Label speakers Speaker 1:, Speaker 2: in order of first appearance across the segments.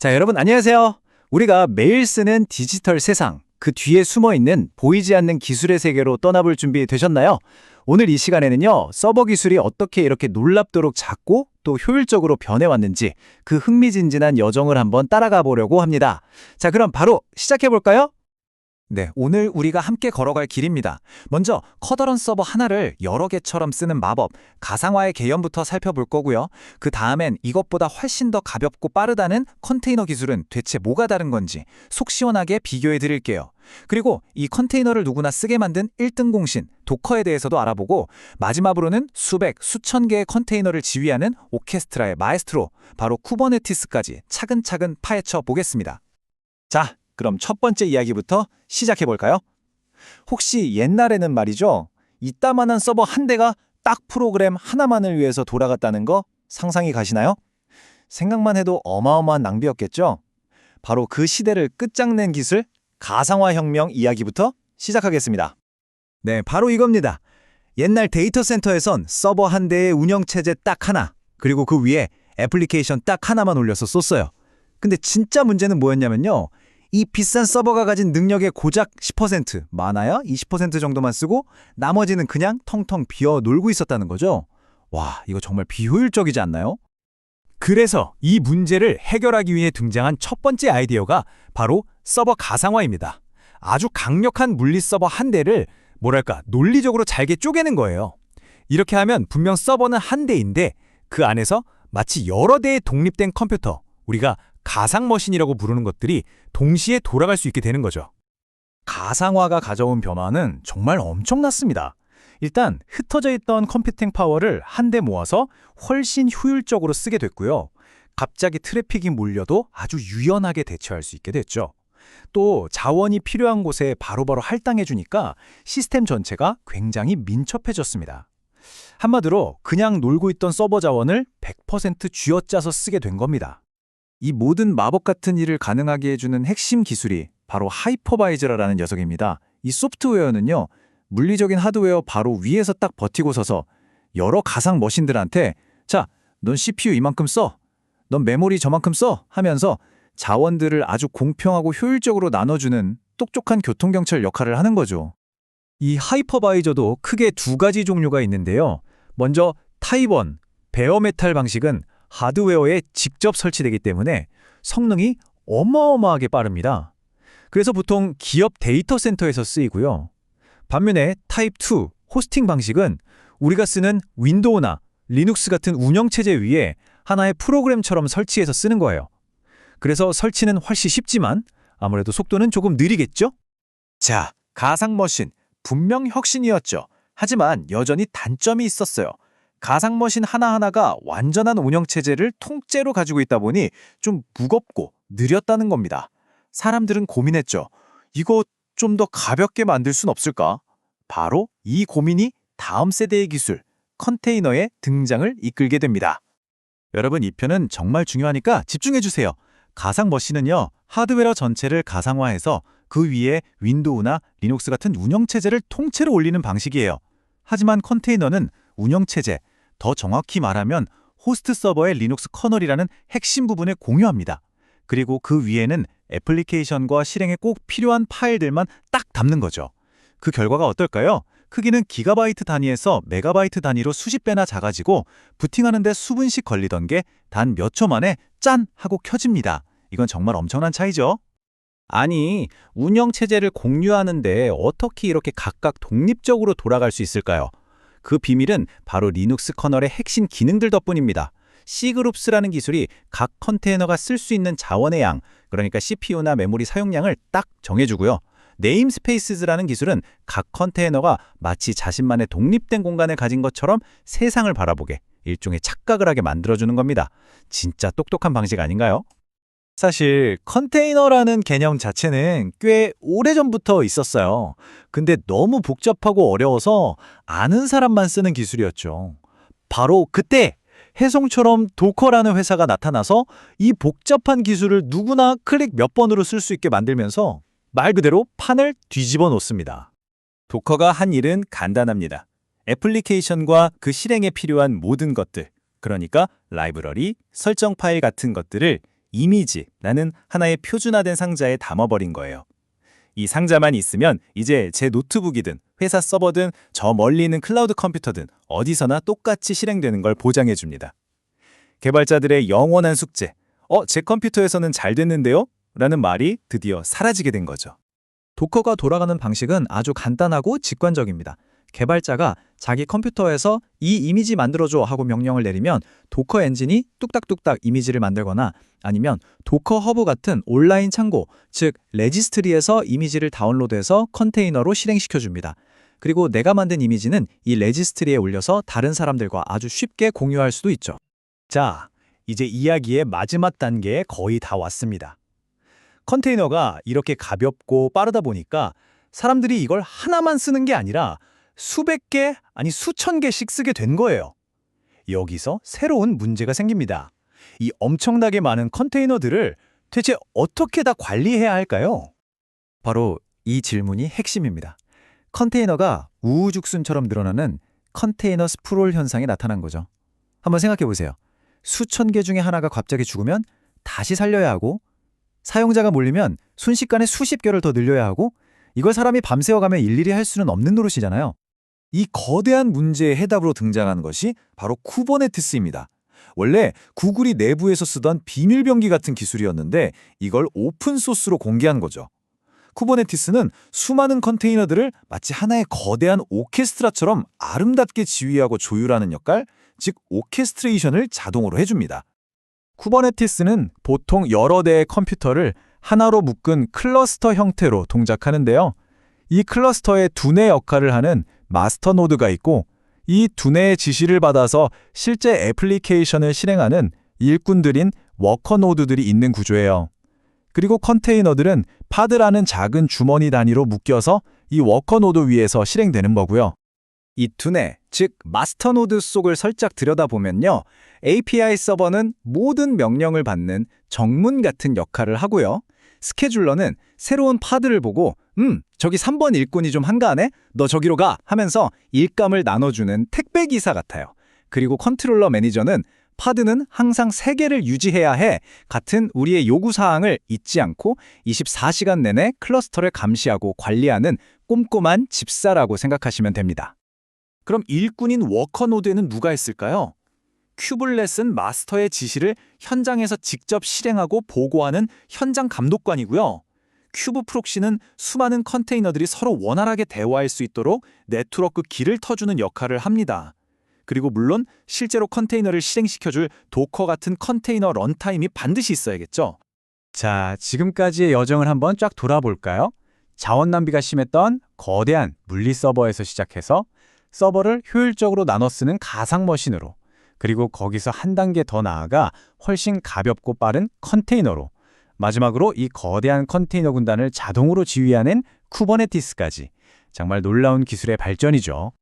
Speaker 1: 자, 여러분 안녕하세요. 우리가 매일 쓰는 디지털 세상, 그 뒤에 숨어 있는 보이지 않는 기술의 세계로 떠나볼 준비 되셨나요? 오늘 이 시간에는요, 서버 기술이 어떻게 이렇게 놀랍도록 작고 또 효율적으로 변해왔는지 그 흥미진진한 여정을 한번 따라가 보려고 합니다. 자, 그럼 바로 시작해 볼까요? 네, 오늘 우리가 함께 걸어갈 길입니다. 먼저 커다란 서버 하나를 여러 개처럼 쓰는 마법, 가상화의 개념부터 살펴볼 거고요. 그 다음엔 이것보다 훨씬 더 가볍고 빠르다는 컨테이너 기술은 대체 뭐가 다른 건지 속 시원하게 비교해 드릴게요. 그리고 이 컨테이너를 누구나 쓰게 만든 1등 공신, 도커에 대해서도 알아보고 마지막으로는 수백, 수천 개의 컨테이너를 지휘하는 오케스트라의 마에스트로, 바로 쿠버네티스까지 차근차근 파헤쳐 보겠습니다. 자, 그럼 첫 번째 이야기부터 시작해 볼까요? 혹시 옛날에는 말이죠. 이따만한 서버 한 대가 딱 프로그램 하나만을 위해서 돌아갔다는 거 상상이 가시나요? 생각만 해도 어마어마한 낭비였겠죠? 바로 그 시대를 끝장낸 기술, 가상화 혁명 이야기부터 시작하겠습니다. 네, 바로 이겁니다. 옛날 데이터 센터에선 서버 한 대의 운영체제 딱 하나, 그리고 그 위에 애플리케이션 딱 하나만 올려서 썼어요. 근데 진짜 문제는 뭐였냐면요. 이 비싼 서버가 가진 능력의 고작 10%, 많아야 20% 정도만 쓰고 나머지는 그냥 텅텅 비어 놀고 있었다는 거죠. 와, 이거 정말 비효율적이지 않나요? 그래서 이 문제를 해결하기 위해 등장한 첫 번째 아이디어가 바로 서버 가상화입니다. 아주 강력한 물리 서버 한 대를 뭐랄까 논리적으로 잘게 쪼개는 거예요. 이렇게 하면 분명 서버는 한 대인데 그 안에서 마치 여러 대의 독립된 컴퓨터, 우리가 가상 머신이라고 부르는 것들이 동시에 돌아갈 수 있게 되는 거죠. 가상화가 가져온 변화는 정말 엄청났습니다. 일단 흩어져 있던 컴퓨팅 파워를 한데 모아서 훨씬 효율적으로 쓰게 됐고요. 갑자기 트래픽이 몰려도 아주 유연하게 대처할 수 있게 됐죠. 또 자원이 필요한 곳에 바로바로 할당해 주니까 시스템 전체가 굉장히 민첩해졌습니다. 한마디로 그냥 놀고 있던 서버 자원을 100% 쥐어짜서 쓰게 된 겁니다. 이 모든 마법 같은 일을 가능하게 해주는 핵심 기술이 바로 하이퍼바이저라는 녀석입니다. 이 소프트웨어는요, 물리적인 하드웨어 바로 위에서 딱 버티고 서서 여러 가상 머신들한테 자, 넌 CPU 이만큼 써, 넌 메모리 저만큼 써 하면서 자원들을 아주 공평하고 효율적으로 나눠주는 똑똑한 교통경찰 역할을 하는 거죠. 이 하이퍼바이저도 크게 두 가지 종류가 있는데요. 먼저 타입 1, 베어메탈 방식은 하드웨어에 직접 설치되기 때문에 성능이 어마어마하게 빠릅니다. 그래서 보통 기업 데이터 센터에서 쓰이고요. 반면에 타입 2, 호스팅 방식은 우리가 쓰는 윈도우나 리눅스 같은 운영체제 위에 하나의 프로그램처럼 설치해서 쓰는 거예요. 그래서 설치는 훨씬 쉽지만 아무래도 속도는 조금 느리겠죠? 자, 가상머신 분명 혁신이었죠. 하지만 여전히 단점이 있었어요. 가상머신 하나하나가 완전한 운영체제를 통째로 가지고 있다 보니 좀 무겁고 느렸다는 겁니다. 사람들은 고민했죠. 이거 좀 더 가볍게 만들 순 없을까? 바로 이 고민이 다음 세대의 기술, 컨테이너의 등장을 이끌게 됩니다. 여러분 이 편은 정말 중요하니까 집중해 주세요. 가상 머신은요, 하드웨어 전체를 가상화해서 그 위에 윈도우나 리눅스 같은 운영체제를 통째로 올리는 방식이에요. 하지만 컨테이너는 운영체제, 더 정확히 말하면 호스트 서버의 리눅스 커널이라는 핵심 부분을 공유합니다. 그리고 그 위에는 애플리케이션과 실행에 꼭 필요한 파일들만 딱 담는 거죠. 그 결과가 어떨까요? 크기는 기가바이트 단위에서 메가바이트 단위로 수십 배나 작아지고 부팅하는데 수분씩 걸리던 게 단 몇 초 만에 짠 하고 켜집니다. 이건 정말 엄청난 차이죠. 아니, 운영 체제를 공유하는데 어떻게 이렇게 각각 독립적으로 돌아갈 수 있을까요? 그 비밀은 바로 리눅스 커널의 핵심 기능들 덕분입니다. C그룹스라는 기술이 각 컨테이너가 쓸 수 있는 자원의 양, 그러니까 CPU나 메모리 사용량을 딱 정해주고요. 네임스페이스즈라는 기술은 각 컨테이너가 마치 자신만의 독립된 공간을 가진 것처럼 세상을 바라보게 일종의 착각을 하게 만들어주는 겁니다. 진짜 똑똑한 방식 아닌가요? 사실 컨테이너라는 개념 자체는 꽤 오래전부터 있었어요. 근데 너무 복잡하고 어려워서 아는 사람만 쓰는 기술이었죠. 바로 그때 해송처럼 도커라는 회사가 나타나서 이 복잡한 기술을 누구나 클릭 몇 번으로 쓸 수 있게 만들면서 말 그대로 판을 뒤집어 놓습니다. 도커가 한 일은 간단합니다. 애플리케이션과 그 실행에 필요한 모든 것들, 그러니까 라이브러리, 설정 파일 같은 것들을
Speaker 2: 이미지라는 하나의 표준화된 상자에 담아버린 거예요. 이 상자만 있으면 이제 제 노트북이든 회사 서버든 저 멀리 있는 클라우드 컴퓨터든 어디서나 똑같이 실행되는 걸 보장해 줍니다. 개발자들의 영원한 숙제, 어, 제 컴퓨터에서는 잘 됐는데요? 라는 말이 드디어 사라지게 된 거죠.
Speaker 3: 도커가 돌아가는 방식은 아주 간단하고 직관적입니다. 개발자가 자기 컴퓨터에서 이 이미지 만들어줘 하고 명령을 내리면 도커 엔진이 뚝딱뚝딱 이미지를 만들거나 아니면 도커 허브 같은 온라인 창고, 즉 레지스트리에서 이미지를 다운로드해서 컨테이너로 실행시켜줍니다. 그리고 내가 만든 이미지는 이 레지스트리에 올려서 다른 사람들과 아주 쉽게 공유할 수도 있죠.
Speaker 1: 자, 이제 이야기의 마지막 단계에 거의 다 왔습니다. 컨테이너가 이렇게 가볍고 빠르다 보니까 사람들이 이걸 하나만 쓰는 게 아니라 수백 개, 아니 수천 개씩 쓰게 된 거예요. 여기서 새로운 문제가 생깁니다. 이 엄청나게 많은 컨테이너들을 대체 어떻게 다 관리해야 할까요?
Speaker 3: 바로 이 질문이 핵심입니다. 컨테이너가 우후죽순처럼 늘어나는 컨테이너 스프롤 현상이 나타난 거죠. 한번 생각해 보세요. 수천 개 중에 하나가 갑자기 죽으면 다시 살려야 하고 사용자가 몰리면 순식간에 수십 개를 더 늘려야 하고 이걸 사람이 밤새워가며 일일이 할 수는 없는 노릇이잖아요.
Speaker 1: 이 거대한 문제의 해답으로 등장한 것이 바로 쿠버네티스입니다. 원래 구글이 내부에서 쓰던 비밀병기 같은 기술이었는데 이걸 오픈소스로 공개한 거죠. 쿠버네티스는 수많은 컨테이너들을 마치 하나의 거대한 오케스트라처럼 아름답게 지휘하고 조율하는 역할, 즉 오케스트레이션을 자동으로 해줍니다.
Speaker 3: 쿠버네티스는 보통 여러 대의 컴퓨터를 하나로 묶은 클러스터 형태로 동작하는데요. 이 클러스터에 두뇌 역할을 하는 마스터 노드가 있고 이 두뇌의 지시를 받아서 실제 애플리케이션을 실행하는 일꾼들인 워커 노드들이 있는 구조예요. 그리고 컨테이너들은 파드라는 작은 주머니 단위로 묶여서 이 워커 노드 위에서 실행되는 거고요.
Speaker 1: 이 두뇌, 즉 마스터 노드 속을 살짝 들여다보면요. API 서버는 모든 명령을 받는 정문 같은 역할을 하고요. 스케줄러는 새로운 파드를 보고 음, 저기 3번 일꾼이 좀 한가하네? 너 저기로 가! 하면서 일감을 나눠주는 택배기사 같아요. 그리고 컨트롤러 매니저는 파드는 항상 3개를 유지해야 해 같은 우리의 요구사항을 잊지 않고 24시간 내내 클러스터를 감시하고 관리하는 꼼꼼한 집사라고 생각하시면 됩니다. 그럼 일꾼인 워커 노드에는 누가 있을까요? 큐블렛은 마스터의 지시를 현장에서 직접 실행하고 보고하는 현장 감독관이고요. 큐브 프록시는 수많은 컨테이너들이 서로 원활하게 대화할 수 있도록 네트워크 길을 터주는 역할을 합니다. 그리고 물론 실제로 컨테이너를 실행시켜줄 도커 같은 컨테이너 런타임이 반드시 있어야겠죠.
Speaker 3: 자, 지금까지의 여정을 한번 쫙 돌아볼까요? 자원 낭비가 심했던 거대한 물리 서버에서 시작해서 서버를 효율적으로 나눠 쓰는 가상 머신으로 그리고 거기서 한 단계 더 나아가 훨씬 가볍고 빠른 컨테이너로 마지막으로 이 거대한 컨테이너 군단을 자동으로 지휘하는 쿠버네티스까지 정말 놀라운 기술의 발전이죠.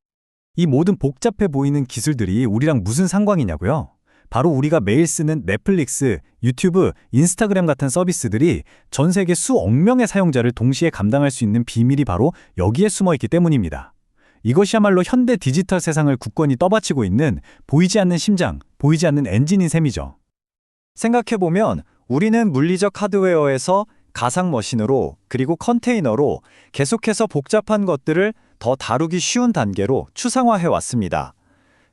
Speaker 1: 이 모든 복잡해 보이는 기술들이 우리랑 무슨 상관이냐고요? 바로 우리가 매일 쓰는 넷플릭스, 유튜브, 인스타그램 같은 서비스들이 전 세계 수억 명의 사용자를 동시에 감당할 수 있는 비밀이 바로 여기에 숨어 있기 때문입니다. 이것이야말로 현대 디지털 세상을 굳건히 떠받치고 있는 보이지 않는 심장, 보이지 않는 엔진인 셈이죠. 생각해보면 우리는 물리적 하드웨어에서 가상 머신으로 그리고 컨테이너로 계속해서 복잡한 것들을 더 다루기 쉬운 단계로 추상화해 왔습니다.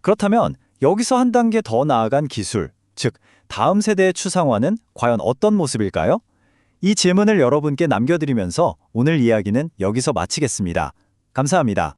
Speaker 1: 그렇다면 여기서 한 단계 더 나아간 기술, 즉 다음 세대의 추상화는 과연 어떤 모습일까요? 이 질문을 여러분께 남겨드리면서 오늘 이야기는 여기서 마치겠습니다. 감사합니다.